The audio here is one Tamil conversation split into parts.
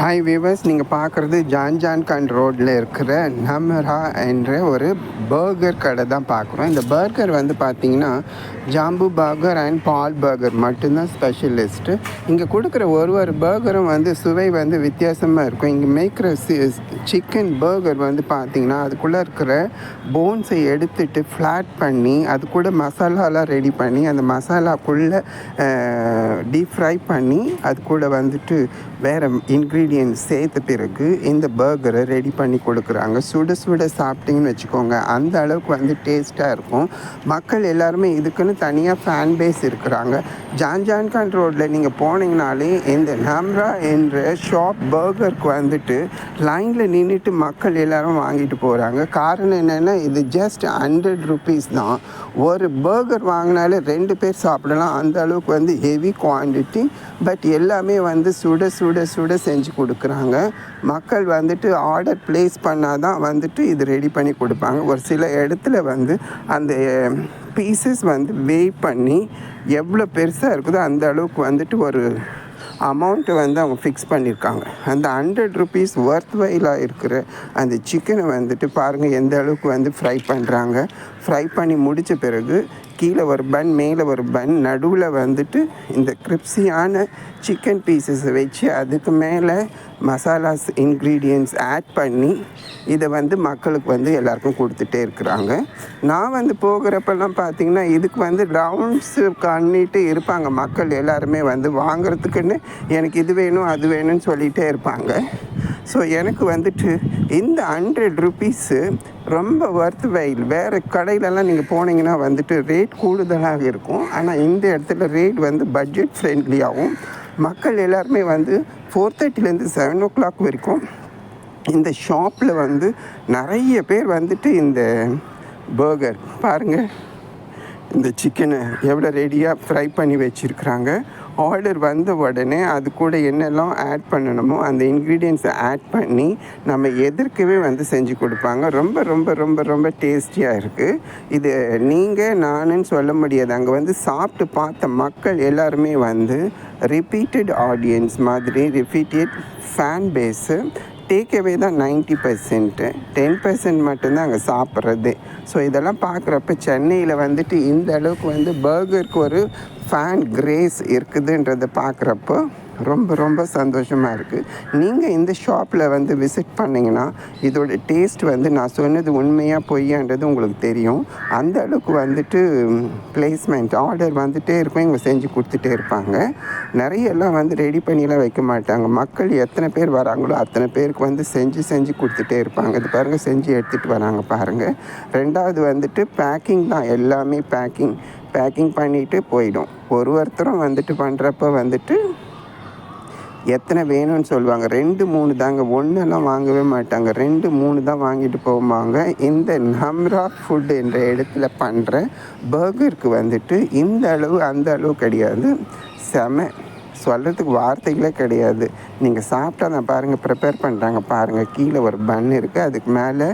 ஹாய் வீவர்ஸ் நீங்கள் பார்க்குறது ஜான் ஜான் கான் ரோட்டில் இருக்கிற நமரா என்ற ஒரு பர்கர் கடை தான் பார்க்குறோம். இந்த பர்கர் வந்து பார்த்தீங்கன்னா jumbo burger and ball burger மட்டும்தான் ஸ்பெஷலிஸ்ட்டு இங்கே கொடுக்குற ஒரு ஒரு பர்கரும் வந்து சுவை வந்து வித்தியாசமாக இருக்கும். இங்கே மேய்க்கிற சிக்கன் பர்கர் வந்து பார்த்தீங்கன்னா அதுக்குள்ளே இருக்கிற போன்ஸை எடுத்துட்டு ஃப்ளாட் பண்ணி அது கூட மசாலாலாம் ரெடி பண்ணி அந்த மசாலாக்குள்ளே டீப் ஃப்ரை பண்ணி அது கூட வந்துட்டு வேறு இன்க்ரீடியன்ட் சேர்த்த பிறகு இந்த பர்கரை ரெடி பண்ணி கொடுக்குறாங்க. சுட சுட சாப்பிட்டீங்கன்னு வச்சுக்கோங்க. அந்த அளவுக்கு வந்து டேஸ்ட்டாக இருக்கும். மக்கள் எல்லாருமே இதுக்குன்னு தனியாக ஃபேன் பேஸ் இருக்கிறாங்க. ஜான் ஜான்கான் ரோட்டில் நீங்கள் போனீங்கனாலே இந்த நம்ரா என்ற ஷாப் பர்கருக்கு வந்துட்டு லைனில் நின்றுட்டு மக்கள் எல்லாரும் வாங்கிட்டு போகிறாங்க காரணம் என்னென்னா இது ஜஸ்ட் ஹண்ட்ரட் ருபீஸ் தான். ஒரு பர்கர் வாங்கினாலே ரெண்டு பேர் சாப்பிடலாம். அந்த அளவுக்கு வந்து ஹெவி குவான்டிட்டி பட் எல்லாமே வந்து சுட சுட சுட செஞ்சு கொடுக்குறாங்க. மக்கள் வந்துட்டு ஆர்டர் ப்ளேஸ் பண்ணால் தான் வந்துட்டு இது ரெடி பண்ணி கொடுப்பாங்க. ஒரு சில இடத்துல வந்து அந்த பீசஸ் வந்து வே பண்ணி எவ்வளோ பெருசாக இருக்குதோ அந்த அளவுக்கு வந்துட்டு ஒரு அமௌண்ட்டை வந்து அவங்க ஃபிக்ஸ் பண்ணியிருக்காங்க. அந்த ஹண்ட்ரட் ருபீஸ் ஒர்த் வைலாக இருக்கிற அந்த சிக்கனை வந்துட்டு பாருங்கள் எந்த அளவுக்கு வந்து ஃப்ரை பண்ணுறாங்க ஃப்ரை பண்ணி முடித்த பிறகு கீழே ஒரு பன் மேலே ஒரு பன் நடுவில் வந்துட்டு இந்த கிரிப்ஸியான சிக்கன் பீசஸை வச்சு அதுக்கு மேலே மசாலாஸ் இன்க்ரீடியன்ட்ஸ் ஆட் பண்ணி இதை வந்து மக்களுக்கு வந்து எல்லாருக்கும் கொடுத்துட்டே இருக்கிறாங்க. நான் வந்து போகிறப்பெல்லாம் பார்த்தீங்கன்னா இதுக்கு வந்து ரவுண்ட்ஸு பண்ணிட்டு இருப்பாங்க. மக்கள் எல்லாருமே வந்து வாங்குறதுக்குன்னு எனக்கு இது வேணும் அது வேணும்னு சொல்லிகிட்டே இருப்பாங்க. ஸோ எனக்கு வந்துட்டு இந்த ஹண்ட்ரட் ருபீஸு ரொம்ப ஒர்த் வைல் வேறு கடையிலலாம் நீங்கள் போனீங்கன்னா வந்துட்டு ரேட் கூடுதலாக இருக்கும். ஆனால் இந்த இடத்துல ரேட் வந்து பட்ஜெட் ஃப்ரெண்ட்லியாகவும் மக்கள் எல்லாருமே வந்து ஃபோர் தேர்ட்டிலேருந்து செவன் ஓ கிளாக் வரைக்கும் இந்த ஷாப்பில் வந்து நிறைய பேர் வந்துட்டு இந்த பர்கர் பாருங்கள் இந்த சிக்கனை எவ்வளோ ரெடியாக ஃப்ரை பண்ணி வச்சுருக்குறாங்க. ஆர்டர் வந்த உடனே அது கூட என்னெல்லாம் ஆட் பண்ணணுமோ அந்த இன்க்ரீடியன்ஸை ஆட் பண்ணி நம்ம எதிர்க்கவே வந்து செஞ்சு கொடுப்பாங்க. ரொம்ப ரொம்ப ரொம்ப ரொம்ப டேஸ்டியாக இருக்குது இது நீங்கள் நானுன்னு சொல்ல முடியாது. அங்கே வந்து சாப்பிட்டு பார்த்த மக்கள் எல்லாருமே வந்து ரிப்பீட்டட் ஆடியன்ஸ் மாதிரி ரிப்பீட்டட் ஃபேன் பேஸு டேக்அவே தான் நைன்ட்டி பர்சன்ட்டு டென் பர்சன்ட் மட்டும்தான் அங்கே சாப்பிட்றது. ஸோ இதெல்லாம் பார்க்குறப்ப சென்னையில் வந்துட்டு இந்த அளவுக்கு வந்து பர்கருக்கு ஒரு ஃபேன் கிரேஸ் இருக்குதுன்றதை பார்க்குறப்போ ரொம்ப ரொம்ப சந்தோஷமாக இருக்குது நீங்கள் இந்த ஷாப்பில் வந்து விசிட் பண்ணிங்கன்னா இதோட டேஸ்ட் வந்து நான் சொன்னது உண்மையாக பொய்யான்றது உங்களுக்கு தெரியும். அந்த அளவுக்கு வந்துட்டு பிளேஸ்மெண்ட் ஆர்டர் வந்துகிட்டே இருக்கும் இவங்க செஞ்சு கொடுத்துட்டே இருப்பாங்க. நிறைய எல்லாம் வந்து ரெடி பண்ணிலாம் வைக்க மாட்டாங்க. மக்கள் எத்தனை பேர் வராங்களோ அத்தனை பேருக்கு வந்து செஞ்சு செஞ்சு கொடுத்துட்டே இருப்பாங்க. இது பாருங்கள் செஞ்சு எடுத்துகிட்டு வராங்க பாருங்கள் ரெண்டாவது வந்துட்டு பேக்கிங் தான் எல்லாமே பேக்கிங் பேக்கிங் பண்ணிவிட்டு போயிடும். ஒரு ஒருத்தரும் வந்துட்டு பண்ணுறப்ப வந்துட்டு எத்தனை வேணும்னு சொல்லுவாங்க. ரெண்டு மூணு தாங்க. ஒன்றெல்லாம் வாங்கவே மாட்டாங்க. ரெண்டு மூணு தான் வாங்கிட்டு போவாங்க. இந்த நம்ரா ஃபுட் என்ற இடத்துல பண்ணுற பர்கருக்கு வந்துட்டு இந்த அளவு அந்த அளவு கிடையாது. செம சொல்கிறதுக்கு வார்த்தைகளே கிடையாது. நீங்கள் சாப்பிட்டா நான் பாருங்கள் ப்ரிப்பேர் பண்ணுறாங்க பாருங்கள் கீழே ஒரு பன் இருக்குது அதுக்கு மேலே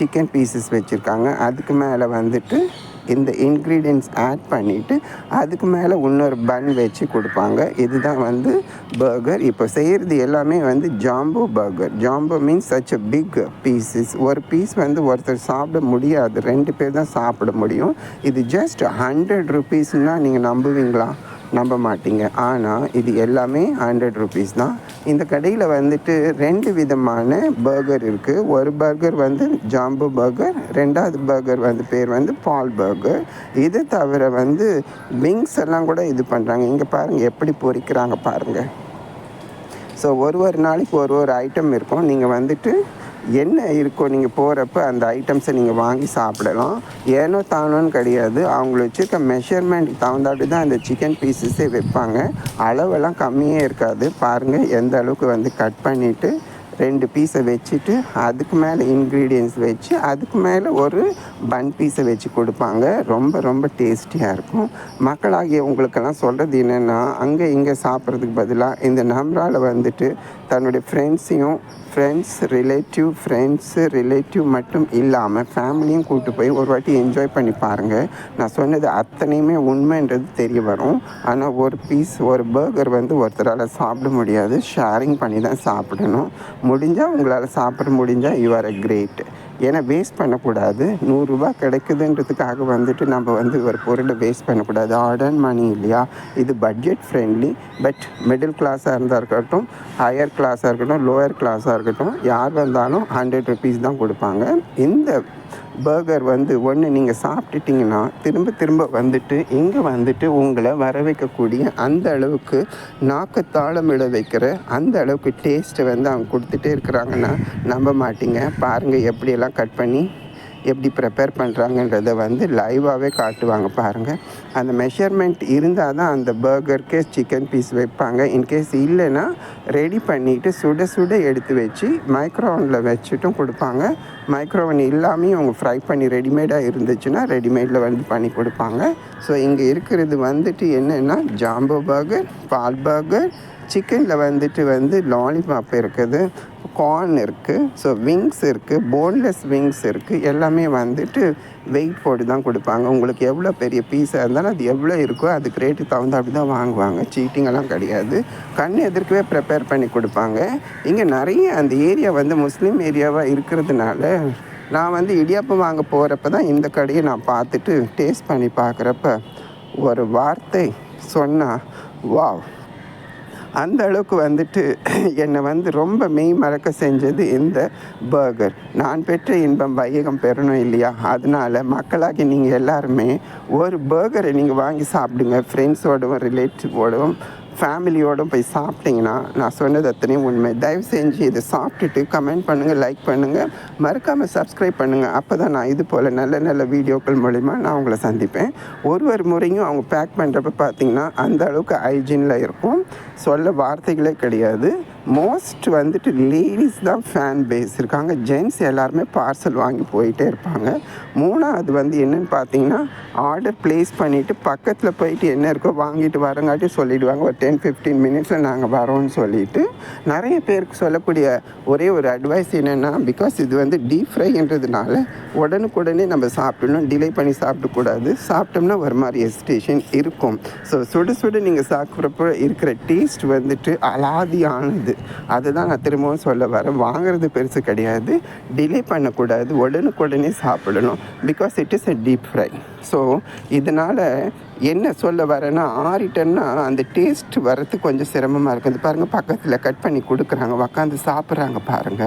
சிக்கன் பீசஸ் வச்சுருக்காங்க. அதுக்கு மேலே வந்துட்டு இந்த இன்க்ரீடியன்ஸ் ஆட் பண்ணிவிட்டு அதுக்கு மேலே இன்னொரு பன் வச்சு கொடுப்பாங்க. இதுதான் வந்து பர்கர் இப்போ செய்கிறது எல்லாமே வந்து jumbo burger jumbo means such a big pieces ஒரு பீஸ் வந்து ஒருத்தர் சாப்பிட முடியாது. ரெண்டு பேர் தான் சாப்பிட முடியும். இது ஜஸ்ட் ஹண்ட்ரட் ருபீஸ்னால் நீங்கள் நம்புவீங்களா? நம்ப மாட்டீங்க. ஆனால் இது எல்லாமே ஹண்ட்ரட் ருபீஸ் தான். இந்த கடையில் வந்துட்டு ரெண்டு விதமான பர்கர் இருக்குது ஒரு பர்கர் வந்து ஜாம்பு பர்கர் ரெண்டாவது பர்கர் வந்து பேர் வந்து பால் பர்கர் இது தவிர வந்து விங்ஸ் எல்லாம் கூட இது பண்ணுறாங்க இங்கே பாருங்கள் எப்படி பொரிக்கிறாங்க பாருங்கள் ஸோ ஒரு ஒரு நாளைக்கு ஒரு ஒரு ஐட்டம் இருக்கும். நீங்கள் வந்துட்டு என்ன இருக்கோ நீங்கள் போகிறப்ப அந்த ஐட்டம்ஸை நீங்கள் வாங்கி சாப்பிடலாம். ஏனோ தானோன்னு கிடையாது. அவங்கள வச்சுருக்க மெஷர்மெண்ட் தகுந்தாட்டு தான் அந்த சிக்கன் பீசஸே வைப்பாங்க. அளவெல்லாம் கம்மியே இருக்காது. பாருங்கள் எந்த அளவுக்கு வந்து கட் பண்ணிவிட்டு ரெண்டு பீஸை வச்சுட்டு அதுக்கு மேலே இன்க்ரீடியன்ஸ் வச்சு அதுக்கு மேலே ஒரு பன் பீஸை வச்சு கொடுப்பாங்க. ரொம்ப ரொம்ப டேஸ்டியாக இருக்கும். மக்களாகிய உங்களுக்கெல்லாம் சொல்கிறது என்னென்னா அங்கே இங்கே சாப்பிட்றதுக்கு பதிலாக இந்த நம்ரால் வந்துட்டு தன்னுடைய ஃப்ரெண்ட்ஸையும் ஃப்ரெண்ட்ஸ் ரிலேட்டிவ் ஃப்ரெண்ட்ஸு ரிலேட்டிவ் மட்டும் இல்லாமல் ஃபேமிலியும் கூப்பிட்டு போய் ஒரு வாட்டி என்ஜாய் பண்ணி பாருங்கள் நான் சொன்னது அத்தனையுமே உண்மைன்றது தெரிய வரும். ஆனால் ஒரு பீஸ் ஒரு பர்கர் வந்து ஒருத்தரால் சாப்பிட முடியாது. ஷேரிங் பண்ணி தான் சாப்பிடணும். முடிஞ்சால் உங்களால் சாப்பிட முடிஞ்சால் யூ ஆர் அ கிரேட் ஏன்னா வேஸ்ட் பண்ணக்கூடாது. நூறுரூவா கிடைக்குதுன்றதுக்காக வந்துட்டு நம்ம வந்து ஒரு பொருளை வேஸ்ட் பண்ணக்கூடாது. ஆர்டர் மணி இல்லையா? இது பட்ஜெட் ஃப்ரெண்ட்லி பட் மிடில் கிளாஸாக இருந்தால் இருக்கட்டும் ஹையர் கிளாஸாக இருக்கட்டும் லோயர் கிளாஸாக இருக்கட்டும் யார் வந்தாலும் ஹண்ட்ரட் ருபீஸ் தான் கொடுப்பாங்க. இந்த பர்கர் வந்து ஒன்று நீங்கள் சாப்பிட்டுட்டிங்கன்னா திரும்ப திரும்ப வந்துட்டு இங்கே வந்துட்டு உங்களை வர வைக்கக்கூடிய அந்த அளவுக்கு நாக்கு தாளமிட வைக்கிற அந்த அளவுக்கு டேஸ்ட்டை வந்து அவங்க கொடுத்துட்டே இருக்கிறாங்கன்னா நம்ப மாட்டீங்க. பாருங்கள் எப்படியெல்லாம் கட் பண்ணி எப்படி ப்ரிப்பேர் பண்ணுறாங்கன்றத வந்து லைவாகவே காட்டுவாங்க பாருங்கள் அந்த மெஷர்மெண்ட் இருந்தால் தான் அந்த பர்கருக்கு சிக்கன் பீஸ் வைப்பாங்க. இன்கேஸ் இல்லைன்னா ரெடி பண்ணிவிட்டு சுட சுட எடுத்து வச்சு மைக்ரோவனில் வச்சுட்டும் கொடுப்பாங்க. மைக்ரோவன் இல்லாமையும் அவங்க ஃப்ரை பண்ணி ரெடிமேடாக இருந்துச்சுன்னா ரெடிமேடில் வந்து பண்ணி கொடுப்பாங்க. ஸோ இங்கே இருக்கிறது வந்துட்டு என்னென்னா ஜாம்போ பர்கர் பால் பர்கர் சிக்கனில் வந்துட்டு வந்து லாலிபாப் இருக்குது கார்ன் இருக்குது ஸோ விங்ஸ் இருக்குது போன்லெஸ் விங்ஸ் இருக்குது எல்லாமே வந்துட்டு வெயிட் போட்டு தான் கொடுப்பாங்க. உங்களுக்கு எவ்வளோ பெரிய பீஸாக இருந்தாலும் அது எவ்வளோ இருக்கோ அதுக்கு ரேட்டு தகுந்த அப்படி தான் வாங்குவாங்க. சீட்டிங்கெல்லாம் கிடையாது. கண் எதிர்க்கவே ப்ரிப்பேர் பண்ணி கொடுப்பாங்க. இங்கே நிறைய அந்த ஏரியா வந்து முஸ்லீம் ஏரியாவாக இருக்கிறதுனால நான் வந்து இடியாப்பம் வாங்க போகிறப்ப தான் இந்த கடையை நான் பார்த்துட்டு டேஸ்ட் பண்ணி பார்க்குறப்ப ஒரு வார்த்தை சொன்னால் வாவ். அந்த அளவுக்கு வந்துட்டு என்னை வந்து ரொம்ப மெய் மறக்க செஞ்சது இந்த பர்கர் நான் பெற்ற இன்பம் வையகம் பெறணும் இல்லையா? அதனால மக்களாகி நீங்கள் எல்லாருமே ஒரு பர்கரை நீங்கள் வாங்கி சாப்பிடுங்க. ஃப்ரெண்ட்ஸோடவும் ரிலேட்டிவோடவும் ஃபேமிலியோடும் போய் சாப்பிட்டீங்கன்னா நான் சொன்னது அத்தனையும் உண்மை. தயவு செஞ்சு இதை சாப்பிட்டுட்டு கமெண்ட் பண்ணுங்கள் லைக் பண்ணுங்கள் மறக்காமல் சப்ஸ்கிரைப் பண்ணுங்கள் அப்போ தான் நான் இது போல் நல்ல நல்ல வீடியோக்கள் மூலிமா நான் உங்களை சந்திப்பேன். ஒரு ஒரு முறையும் அவங்க பேக் பண்ணுறப்ப பார்த்தீங்கன்னா அந்த அளவுக்கு ஹைஜீனில் இருக்கும். சொல்ல வார்த்தைகளே கிடையாது. மோஸ்ட் வந்துட்டு லேடிஸ் தான் ஃபேன் பேஸ் இருக்காங்க. ஜென்ட்ஸ் எல்லாருமே பார்சல் வாங்கி போயிட்டே இருப்பாங்க. மூணாவது வந்து என்னென்னு பார்த்தீங்கன்னா ஆர்டர் ப்ளேஸ் பண்ணிவிட்டு பக்கத்தில் போயிட்டு என்ன இருக்கோ வாங்கிட்டு வரங்காட்டி சொல்லிவிடுவாங்க ஒரு டென் ஃபிஃப்டீன் மினிட்ஸில் நாங்கள் வரோம்னு சொல்லிட்டு நிறைய பேருக்கு சொல்லக்கூடிய ஒரே ஒரு அட்வைஸ் என்னென்னா பிகாஸ் இது வந்து டீப் ஃப்ரைன்றதுனால உடனுக்குடனே நம்ம சாப்பிடணும். டிலே பண்ணி சாப்பிடக்கூடாது. சாப்பிட்டோம்னா ஒரு மாதிரி எஸ்டேஷன் இருக்கும். ஸோ சுடு சுட நீங்கள் சாப்பிட்றப்ப இருக்கிற டேஸ்ட் வந்துட்டு அலாதியானது. அதுதான் நான் திரும்பவும் சொல்ல வரேன். வாங்குறது பெருசு கிடையாது. டிலே பண்ணக்கூடாது. உடனுக்குடனே சாப்பிடணும். Because it is a deep fry so இதனால் என்ன சொல்ல வரேன்னா ஆறிட்டேன்னா அந்த டேஸ்ட் வரது கொஞ்சம் சிரமமாக இருக்குது. பாருங்கள் பக்கத்தில் கட் பண்ணி கொடுக்குறாங்க. உக்காந்து சாப்பிட்றாங்க பாருங்கள்